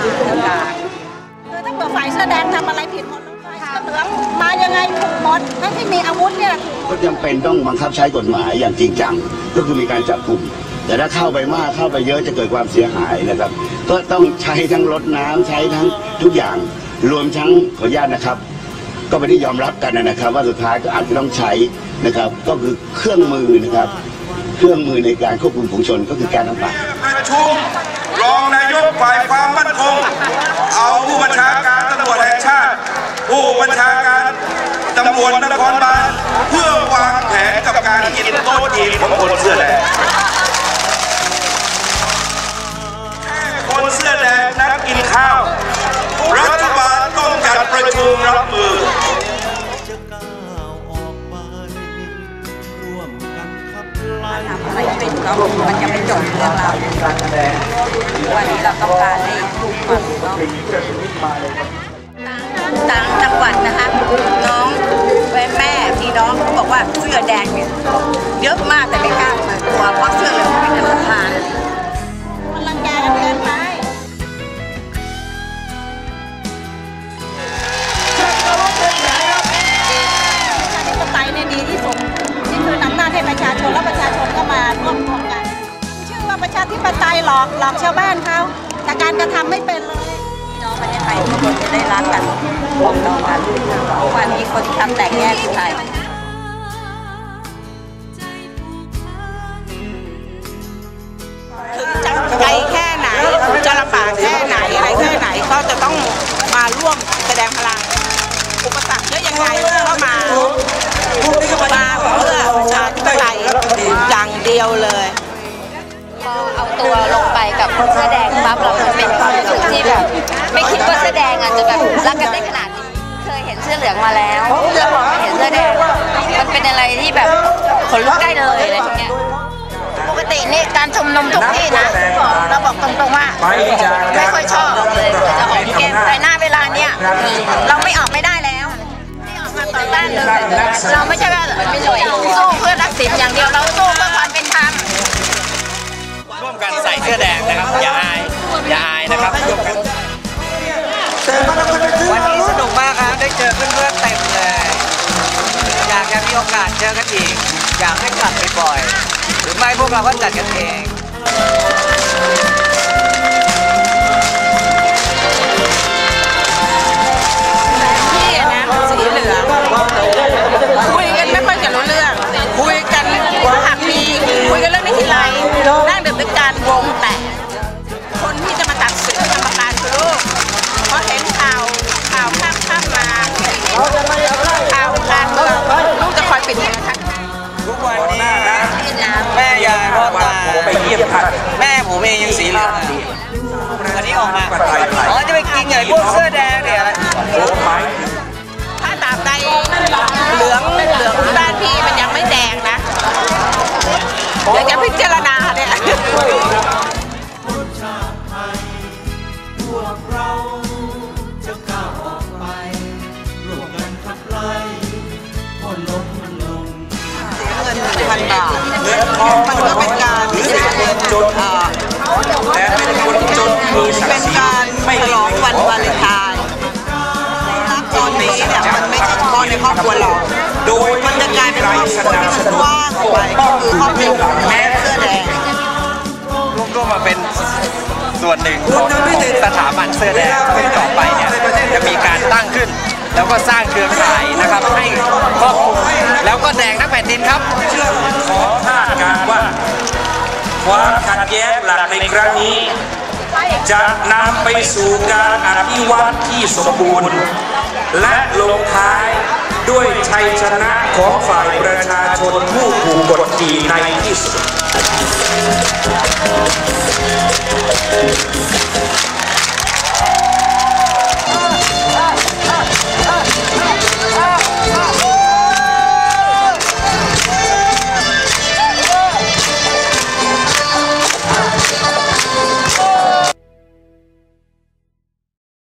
คือถ้าเกิดฝ่ายเสื้อแดงทำอะไรผิดหมดแล้วฝ่ายเสื้อเหลืองมายังไงถูกหมดทั้งที่มีอาวุธเนี่ยก็จำเป็นต้องบังคับใช้กฎหมายอย่างจริงจังก็คือมีการจับกลุ่มแต่ถ้าเข้าไปมากเข้าไปเยอะจะเกิดความเสียหายนะครับ ก็ต้องใช้ทั้งรถน้ำใช้ทั้งทุกอย่างรวมทั้งขออนุญาตนะครับ ก็เป็นที่ยอมรับกันนะครับ ว่าสุดท้ายก็อาจจะต้องใช้นะครับ ก็คือเครื่องมือนะครับ เครื่องมือในการควบคุมฝูงชนก็คือการทำปากประชุมรองนายก ฝ่ายความมั่นคง เอาผู้บัญชาการตำรวจแห่งชาติ ผู้บัญชาการตำรวจนครบาลเพื่อวางแผนกับการกินโต๊ะจีนของคนเสื้อแดง ววันนี้เราต้องการให้ทุกคนเนาะต่างจังหวัดนะคะน้องแม่พี่น้องเขาบอกว่าเสื้อแดงเนี่ยเยอะมากแต่ไม่กล้าเปิดตัวเพราะเสื้อเหลืองเป็นอันตรายมันรังแกกันเกินไปประชาธิปไตยเนี่ยดีที่สุดนี่คือนำหน้าให้ประชาชนแล้วประชาชนก็มาร่วมรวมกัน ธิปไตยหลอกหลอกชาวบ้านเขาแต่การกระทำไม่เป็นเลยพี่น้องประเทศไทยทุกคนจะได้รักกันปกป้องกันวันนี้คนที่ทำแตกแยกคือใครถึงจะไกลแค่ไหนจะลำบากแค่ไหนอะไรแค่ไหนก็จะต้องมาร่วมแสดงพลังอุปสรรคเยอะยังไงก็มามาเพื่อประชาธิปไตยอย่างเดียวเลย พอเอาตัวลงไปกับเสื้อแดงปั๊บเรามันเป็นความรู้สึกที่แบบ ไม่คิดว่าเสื้อแดงอะจะแบบรักกันได้ขนาดนี้เคยเห็นเสื้อเหลืองมาแล้วแล้วพอมาเห็นเสื้อแดงมันเป็นอะไรที่แบบขนลุกได้เลยอะไรอย่างเงี้ยปกตินี่การชุมนุมทุกที่นะเราบอกตรงๆว่าไม่ค่อยชอบเลยจะออกเกมแต่หน้าเวลาเนี้ยเราไม่ออกไม่ได้แล้วไม่ออกมาต่อต้านเลยเราไม่ใช่ว่าสู้เพื่อ วกเราก็จัดกันเอง เองยังสีเหลืองอะวันนี้ออกมา อ๋อ จะไปกินไงพวกเสื้อแดงเนี่ยถ้าตราบใดเหลืองเหลืองที่บ้านพี่มันยังไม่แดงนะเดี๋ยวจะพิจารณาเนี่ยพวกเราจะก้าวออกไปร่วมกันขับไล่คนล้มมันลงเงินหนึ่งพันบาท ครอบครัวเรา โดยมันจะกลายเป็นครอบครัวามันกว้างออกไปก็คือครอบครัวของแม่เสื้อแดงร่วมร่วมาเป็นส่วนหนึ่งของสถาบันเสื้อแดงซึ่งต่อไปเนี่ยจะมีการตั้งขึ้น แล้วก็สร้างเครือข่ายนะครับให้ครอบคลุมแล้วก็แดงทั้งแผ่นดินครับขอคาดการณ์ว่าความขัดแย้งหลักในครั้งนี้ จะนำไปสู่การอภิวัตที่สมบูรณ์ และลงท้าย ด้วยชัยชนะของฝ่ายประชาชนผู้ถูกกดขี่ในที่สุด